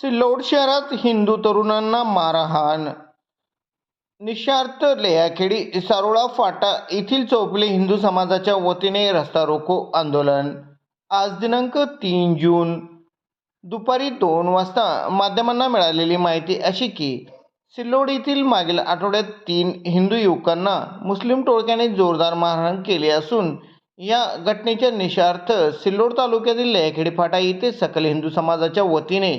सिल्लोड शहरात हिंदू तरुणांना मारहाण. निशार्थ लेयाखेडी सारोळा फाटा येथील चौपले हिंदू समाजाच्या वतीने रस्ता रोको आंदोलन. आज दिनांक तीन जून दुपारी दोन वाजता माध्यमांना मिळालेली माहिती अशी की सिल्लोड येथील मागील आठवड्यात तीन हिंदू युवकांना मुस्लिम टोळक्याने जोरदार मारहाण केली असून या घटनेच्या निषार्थ सिल्लोड तालुक्यातील लेखेडी फाटा येथे सकल हिंदू समाजाच्या वतीने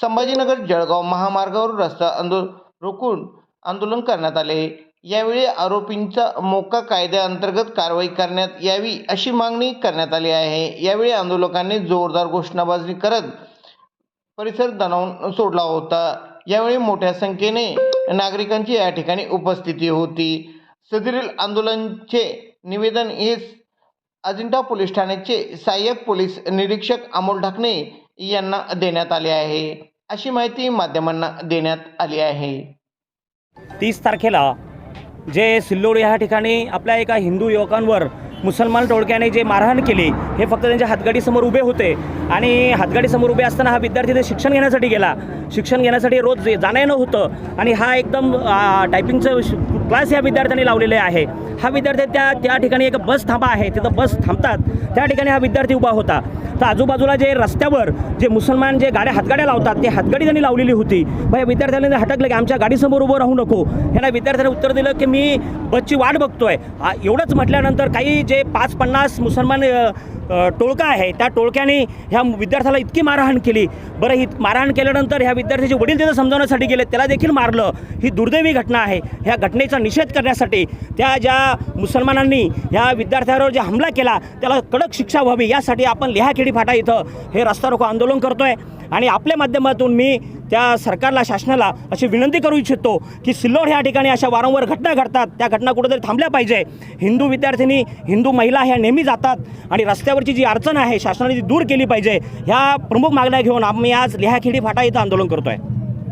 संभाजीनगर जळगाव महामार्गावर रस्ता आंदो रोखून आंदोलन करण्यात आले. यावेळी आरोपींचा मोका कायद्याअंतर्गत कारवाई करण्यात यावी अशी मागणी करण्यात आली आहे. यावेळी आंदोलकांनी जोरदार घोषणाबाजी करत परिसर दणावून सोडला होता. यावेळी मोठ्या संख्येने नागरिकांची या ठिकाणी उपस्थिती होती. सदरील आंदोलनचे निवेदन हे अजिंठा पोलीस ठाण्याचे सहाय्यक पोलीस निरीक्षक अमोल ढाकणे यांना देण्यात आले आहे. अशी माहिती माध्यमांना देण्यात आली आहे. तीस तारखेला जे सिल्लोड या ठिकाणी आपल्या एका हिंदू युवकांवर मुसलमान टोळक्याने जे मारहाण केली हे फक्त त्यांच्या हातगाडीसमोर उभे होते. आणि हातगाडीसमोर उभे असताना हा विद्यार्थी ते शिक्षण घेण्यासाठी गेला. शिक्षण घेण्यासाठी रोज जाणं येणं होतं आणि हा एकदम टायपिंगचं क्लास या विद्यार्थ्यांनी लावलेले आहे. हा विद्यार्थी त्या त्या ठिकाणी एक बस थांबा आहे. तिथं बस थांबतात. त्या ठिकाणी हा विद्यार्थी उभा होता. तर आजूबाजूला जे रस्त्यावर जे मुसलमान जे गाड्या हातगाड्या लावतात ते हातगाडी त्यांनी लावलेली होती. मग या विद्यार्थ्यांनी हटकलं की आमच्या गाडीसमोर उभं राहू नको. ह्यांना विद्यार्थ्यांनी उत्तर दिलं की मी बसची वाट बघतोय. एवढंच म्हटल्यानंतर काही जे पाच पन्नास मुसलमान टोळका आहे. त्या टोळक्याने ह्या विद्यार्थ्याला इतकी मारहाण केली. बरं ही मारहाण केल्यानंतर ह्या विद्यार्थ्याचे वडील तिथं समजावण्यासाठी गेले त्याला देखील मारलं. ही दुर्दैवी घटना आहे. ह्या घटनेचा निषेध करण्यासाठी त्या ज्या मुसलमानांनी ह्या विद्यार्थ्यावर जे हमला केला त्याला कडक शिक्षा व्हावी. यासाठी आपण लिहाखेडी फाटा इथं हे रस्ता रोको आंदोलन करतोय. आणि आपल्या माध्यमातून मी त्या सरकारला शासनाला अशी विनंती करू इच्छितो की सिल्लोड ह्या ठिकाणी अशा वारंवार घटना घडतात. त्या घटना कुठेतरी थांबल्या पाहिजे. हिंदू विद्यार्थिनी हिंदू महिला ह्या नेहमी जातात आणि रस्त्यावरची जी अडचण आहे शासनाने ती दूर केली पाहिजे. ह्या प्रमुख मागण्या घेऊन आम्ही आज लिहाखेडी फाटा इथं आंदोलन करतोय.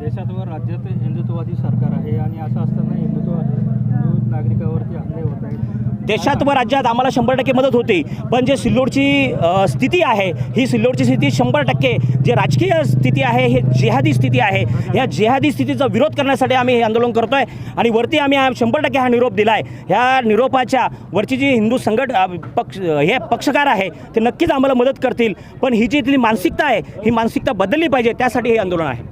देशात व राज्यात हिंदुत्ववादी सरकार आहे आणि असं असताना हिंदुत्व हिंदू नागरिकावरती हल्ले होत आहेत. देशात व राज्यात आम्हाला शंभर टक्के मदत होती. पण जे सिल्लोडची स्थिती आहे ही सिल्लोडची स्थिती शंभर टक्के जे राजकीय स्थिती आहे हे जिहादी स्थिती आहे. ह्या जिहादी स्थितीचा विरोध करण्यासाठी आम्ही हे आंदोलन करतो आहे आणि वरती आम्ही शंभर टक्के हा निरोप दिला आहे ह्या निरोपाच्या वरची जी हिंदू संघट पक्ष हे पक्षकार आहे ते नक्कीच आम्हाला मदत करतील. पण ही जी इथली मानसिकता आहे ही मानसिकता बदलली पाहिजे त्यासाठी हे आंदोलन आहे.